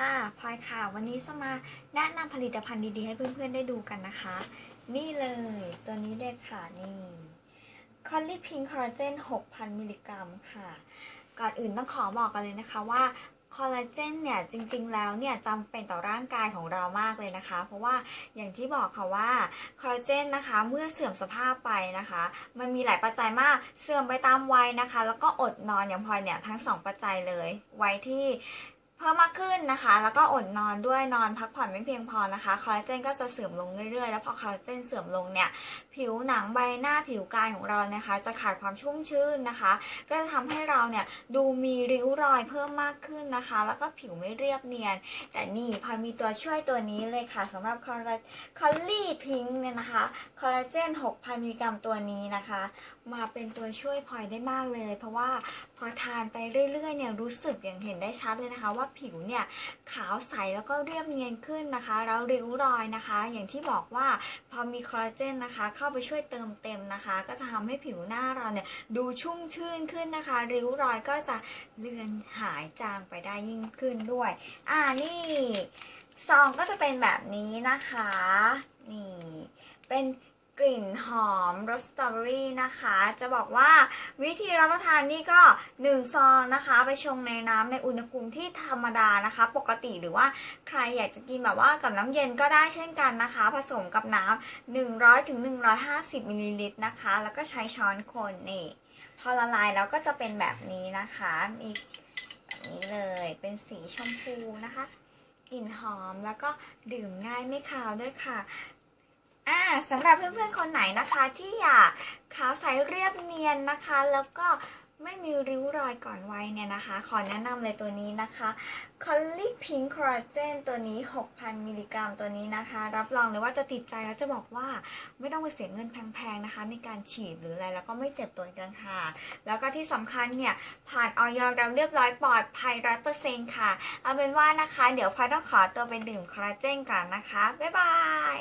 ค่ะพลอยค่ะ วันนี้จะมาแนะนำผลิตภัณฑ์ดีๆ ให้เพื่อนๆได้ดูกันนะคะ นี่เลย ตัวนี้เลยค่ะนี่คอลลีพิงคอลลาเจน 6,000 มิลลิกรัมค่ะ ก่อนอื่นต้องขอบอกกันเลยนะคะว่าคอลลาเจนเนี่ยจริงๆ แล้วเนี่ยจำเป็นต่อร่างกายของเรามากเลยนะคะ เพราะว่าอย่างที่บอกค่ะว่าคอลลาเจนนะคะเมื่อเสื่อมสภาพไปนะคะ มันมีหลายปัจจัยมากเสื่อมไปตามวัยนะคะ แล้วก็อดนอนอย่างพลอยเนี่ยทั้งสองปัจจัยเลยวัยที่ เพิ่มมากขึ้นนะคะ แล้วก็อดนอนด้วยนอนพักผ่อนไม่เพียงพอนะคะคอลลาเจนก็จะเสื่อมลงเรื่อยๆ แล้วพอคอลลาเจนเสื่อมลงเนี่ย ผิวหนังใบหน้าผิวกายของเรานะคะ จะขาดความชุ่มชื่นนะคะ ก็จะทำให้เราเนี่ยดูมีริ้วรอยเพิ่มมากขึ้นนะคะ แล้วก็ผิวไม่เรียบเนียน แต่นี่พอมีตัวช่วยตัวนี้เลยค่ะสำหรับคอลลาคอลลี่พิงเนี่ยนะคะคอลลาเจน 6,000 มิลลิกรัมตัวนี้นะคะ มาเป็นตัวช่วยพลอยได้มากเลย เพราะว่าพอทานไปเรื่อยๆเนี่ยรู้สึกอย่างเห็นได้ชัดเลยนะคะว่าผิวเนี่ยขาวใสแล้วก็เรียบเนียนขึ้นนะคะแล้วริ้วรอยนะคะ อย่างที่บอกว่าพอมีคอลลาเจนนะคะ เข้าไปช่วยเติมเต็มนะคะ ก็จะทำให้ผิวหน้าเราเนี่ยดูชุ่มชื่นขึ้นนะคะ ริ้วรอยก็จะเลือนหายจางไปได้ยิ่งขึ้นด้วย อ่านี่ซองก็จะเป็นแบบนี้นะคะ นี่เป็น กลิ่นหอมรสสตรอเบอรี่นะคะ จะบอกว่าวิธีรับประทานนี่ก็ 1 ซองนะคะ ไปชงในน้ำในอุณหภูมิที่ธรรมดานะคะ ปกติหรือว่าใครอยากจะกินแบบว่ากับน้ำเย็นก็ได้เช่นกันนะคะ ผสมกับน้ำ100ถึง150มิลลิลิตรนะคะ แล้วก็ใช้ช้อนคนนี่พอละลายแล้วก็จะเป็นแบบนี้นะคะมีแบบนี้เลยเป็นสีชมพูนะคะกลิ่นหอมแล้วก็ดื่มง่ายไม่คาวด้วยค่ะ อ่าสำหรับเพื่อนๆคนไหนนะคะที่อยากขาวใสเรียบเนียนนะคะ แล้วก็ไม่มีริ้วรอยก่อนวัยเนี่ยนะคะ ขอแนะนำเลยตัวนี้นะคะ c o l l i Pink Collagen ตัวนี้ 6,000 มิลลิกรัมตัวนี้นะคะ รับรองเลยว่าจะติดใจแล้วจะบอกว่าไม่ต้องไปเสียเงินแพงๆนะคะ ในการฉีดหรืออะไรแล้วก็ไม่เจ็บตัวอีกต่างหากแล้วก็ที่สำคัญเนี่ย ผ่านออยเราเรียบร้อยปลอดภัยร้อยเปอร์เซ็นต์ค่ะ เอาเป็นว่านะคะ เดี๋ยวพลอยต้องขอตัวไปดื่มคอลลาเจนก่อนนะคะ บ๊ายบาย